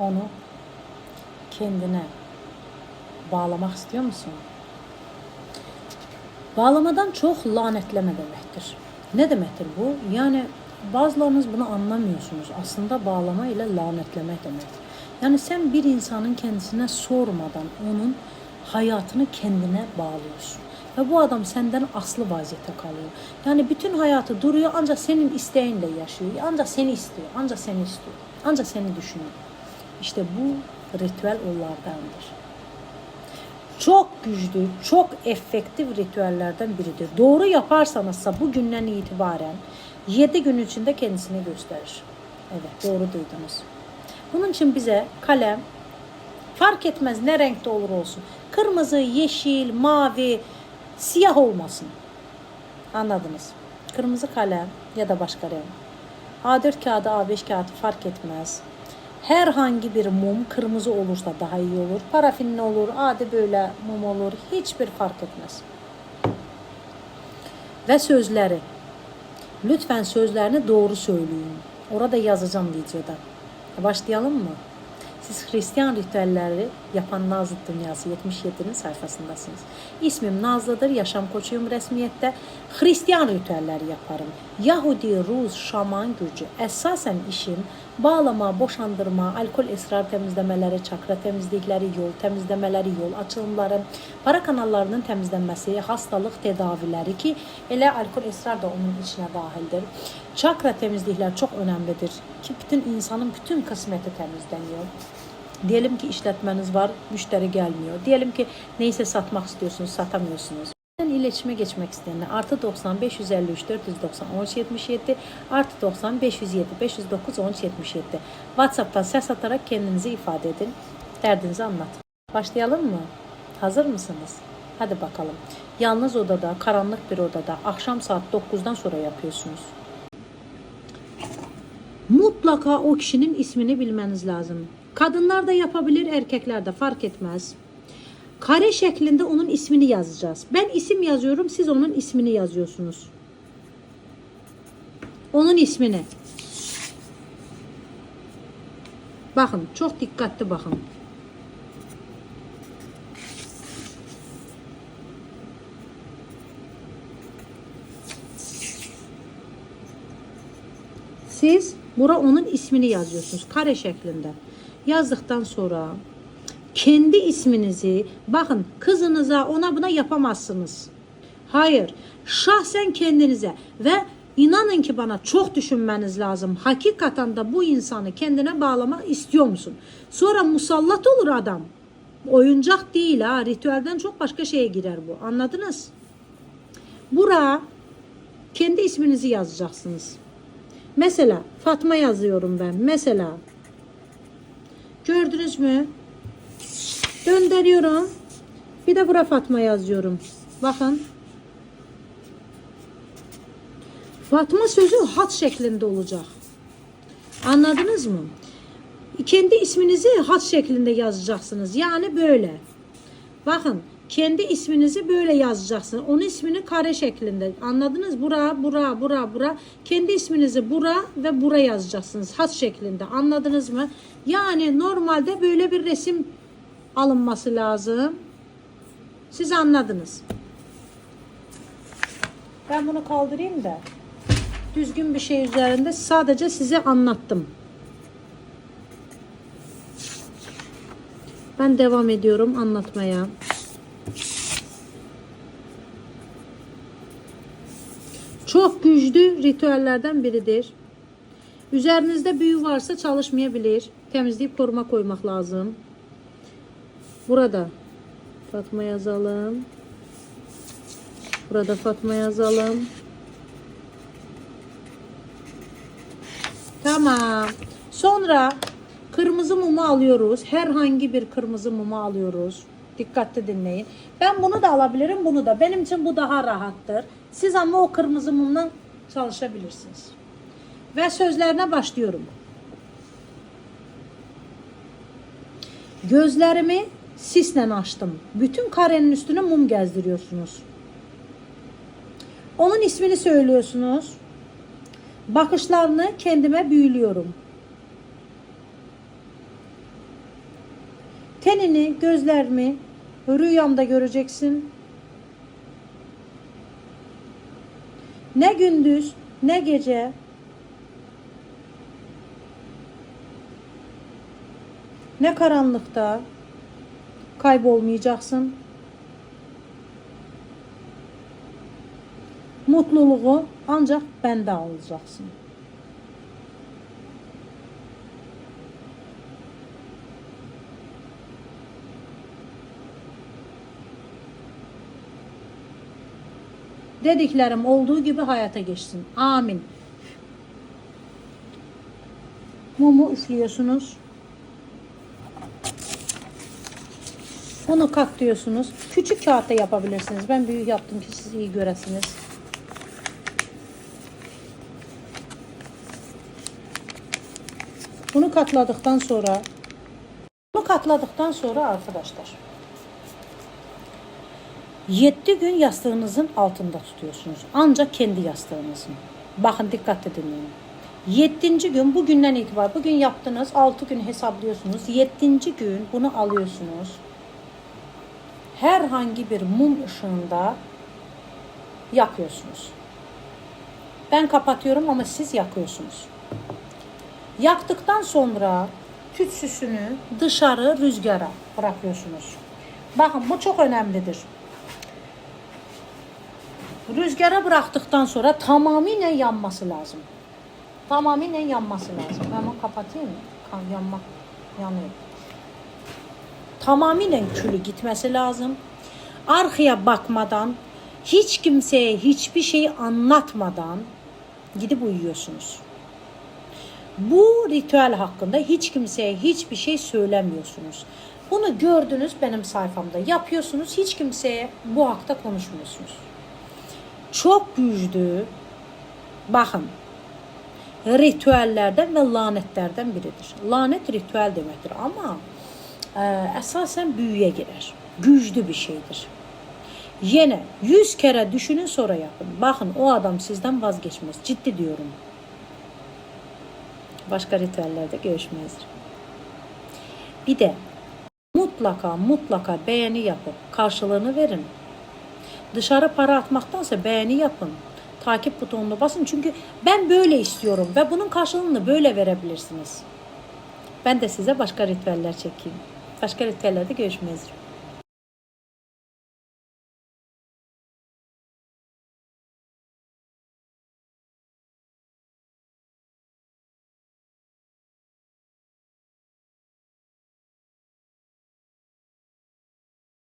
Onu kendine bağlamak istiyor musun? Bağlamadan çok lanetleme demektir. Ne demektir bu? Yani bazılarınız bunu anlamıyorsunuz. Aslında bağlama ile lanetlemek demektir. Yani sen bir insanın kendisine sormadan onun hayatını kendine bağlıyorsun. Ve bu adam senden aslı vaziyette kalıyor. Yani bütün hayatı duruyor ancak senin isteğinle yaşıyor. Ancak seni istiyor, ancak seni istiyor. Ancak seni düşünüyor. İşte bu ritüel onlardandır. Çok güçlü, çok efektif ritüellerden biridir. Doğru yaparsanızsa bugünden itibaren 7 gün içinde kendisini gösterir. Evet doğru duydunuz. Bunun için bize kalem fark etmez ne renkte olur olsun. Kırmızı, yeşil, mavi, siyah olmasın. Anladınız. Kırmızı kalem ya da başka renk. A4 kağıdı, A5 kağıdı fark etmez. Herhangi bir mum kırmızı olursa daha iyi olur. Parafinli olur, adi böyle mum olur. Hiçbir fark etmez. Ve sözleri. Lütfen sözlerini doğru söyleyin. Orada yazacağım videoda. Başlayalım mı? Siz Hristiyan ritüelleri yapan Nazlı Dünyası 77'nin sayfasındasınız. İsmim Nazlı'dır, yaşam koçuyum resmiyette. Hristiyan ritüelleri yaparım. Yahudi, Rus, Şaman gücü. Esasen işim bağlama, boşandırma, alkol esrar temizlemeleri, çakra temizlikleri, yol temizlemeleri, yol açılımları, para kanallarının temizlenmesi, hastalık tedavileri ki elə alkol esrar da onun içine dahildir. Çakra temizlikler çok önemlidir ki bütün insanın bütün kısmeti temizleniyor. Diyelim ki işletmeniz var, müşteri gelmiyor. Diyelim ki neyse satmak istiyorsunuz, satamıyorsunuz. İletişime geçmek isteyenler artı 90 553 490 13 77 artı 90 507 509 13 77 WhatsApp'tan ses atarak kendinizi ifade edin. Derdinizi anlatın. Başlayalım mı? Hazır mısınız? Hadi bakalım. Yalnız odada, karanlık bir odada akşam saat 9'dan sonra yapıyorsunuz. Mutlaka o kişinin ismini bilmeniz lazım. Kadınlar da yapabilir, erkekler de fark etmez. Kare şeklinde onun ismini yazacağız. Ben isim yazıyorum, siz onun ismini yazıyorsunuz. Onun ismini. Bakın, çok dikkatli bakın. Siz bura onun ismini yazıyorsunuz kare şeklinde. Yazdıktan sonra kendi isminizi bakın kızınıza ona buna yapamazsınız. Hayır. Şahsen kendinize ve inanın ki bana çok düşünmeniz lazım. Hakikaten de bu insanı kendine bağlamak istiyor musun? Sonra musallat olur adam. Oyuncak değil ha. Ritüelden çok başka şeye girer bu. Anladınız? Bura kendi isminizi yazacaksınız. Mesela Fatma yazıyorum ben. Mesela gördünüz mü? Döndürüyorum. Bir de bura Fatma yazıyorum. Bakın. Fatma sözü hat şeklinde olacak. Anladınız mı? Kendi isminizi hat şeklinde yazacaksınız. Yani böyle. Bakın kendi isminizi böyle yazacaksınız. Onun ismini kare şeklinde. Anladınız? Bura, bura, bura, bura. Kendi isminizi bura ve bura yazacaksınız. Hat şeklinde. Anladınız mı? Yani normalde böyle bir resim alınması lazım. Siz anladınız. Ben bunu kaldırayım da düzgün bir şey üzerinde sadece size anlattım. Ben devam ediyorum anlatmaya. Çok güçlü ritüellerden biridir. Üzerinizde büyü varsa çalışmayabilir. Temizleyip koruma koymak lazım. Burada Fatma yazalım. Burada Fatma yazalım. Tamam. Sonra kırmızı mumu alıyoruz. Herhangi bir kırmızı mumu alıyoruz. Dikkatli dinleyin. Ben bunu da alabilirim, bunu da. Benim için bu daha rahattır. Siz ama o kırmızı mumdan çalışabilirsiniz. Ve sözlerine başlıyorum. Gözlerimi sisle açtım. Bütün karenin üstüne mum gezdiriyorsunuz. Onun ismini söylüyorsunuz. Bakışlarını kendime büyülüyorum. Tenini, gözlerimi rüyamda göreceksin. Ne gündüz, ne gece ne karanlıkta kaybolmayacaksın. Mutluluğu ancak bende alacaksın. Dediklerim olduğu gibi hayata geçsin. Amin. Mumu üflüyorsunuz. Bunu katlıyorsunuz. Küçük kağıtta yapabilirsiniz. Ben büyük yaptım ki siz iyi göresiniz. Bunu katladıktan sonra bunu katladıktan sonra arkadaşlar 7 gün yastığınızın altında tutuyorsunuz. Ancak kendi yastığınızın. Bakın dikkat edin. 7. gün bugünden itibaren bugün yaptınız 6 gün hesaplıyorsunuz. 7. gün bunu alıyorsunuz. Herhangi bir mum ışığında yakıyorsunuz. Ben kapatıyorum ama siz yakıyorsunuz. Yaktıktan sonra tütsüsünü dışarı rüzgara bırakıyorsunuz. Bakın bu çok önemlidir. Rüzgara bıraktıktan sonra tamamıyla yanması lazım. Tamamıyla yanması lazım. Hemen kapatayım mı? Yanmak yanıyor. Tamamıyla külü gitmesi lazım. Arkaya bakmadan, hiç kimseye hiçbir şey anlatmadan gidip uyuyorsunuz. Bu ritüel hakkında hiç kimseye hiçbir şey söylemiyorsunuz. Bunu gördünüz benim sayfamda. Yapıyorsunuz. Hiç kimseye bu hakta konuşmuyorsunuz. Çok güçlü. Bakın. Ritüellerden ve lanetlerden biridir. Lanet ritüel demektir ama esasen büyüye girer. Güçlü bir şeydir. Yine yüz kere düşünün sonra yapın. Bakın o adam sizden vazgeçmez. Ciddi diyorum. Başka ritüellerde görüşmeyiz. Bir de mutlaka mutlaka beğeni yapıp karşılığını verin. Dışarı para atmaktansa beğeni yapın. Takip butonuna basın çünkü ben böyle istiyorum ve bunun karşılığını böyle verebilirsiniz. Ben de size başka ritüeller çekeyim. Başka ritüellerde görüşmeyiz.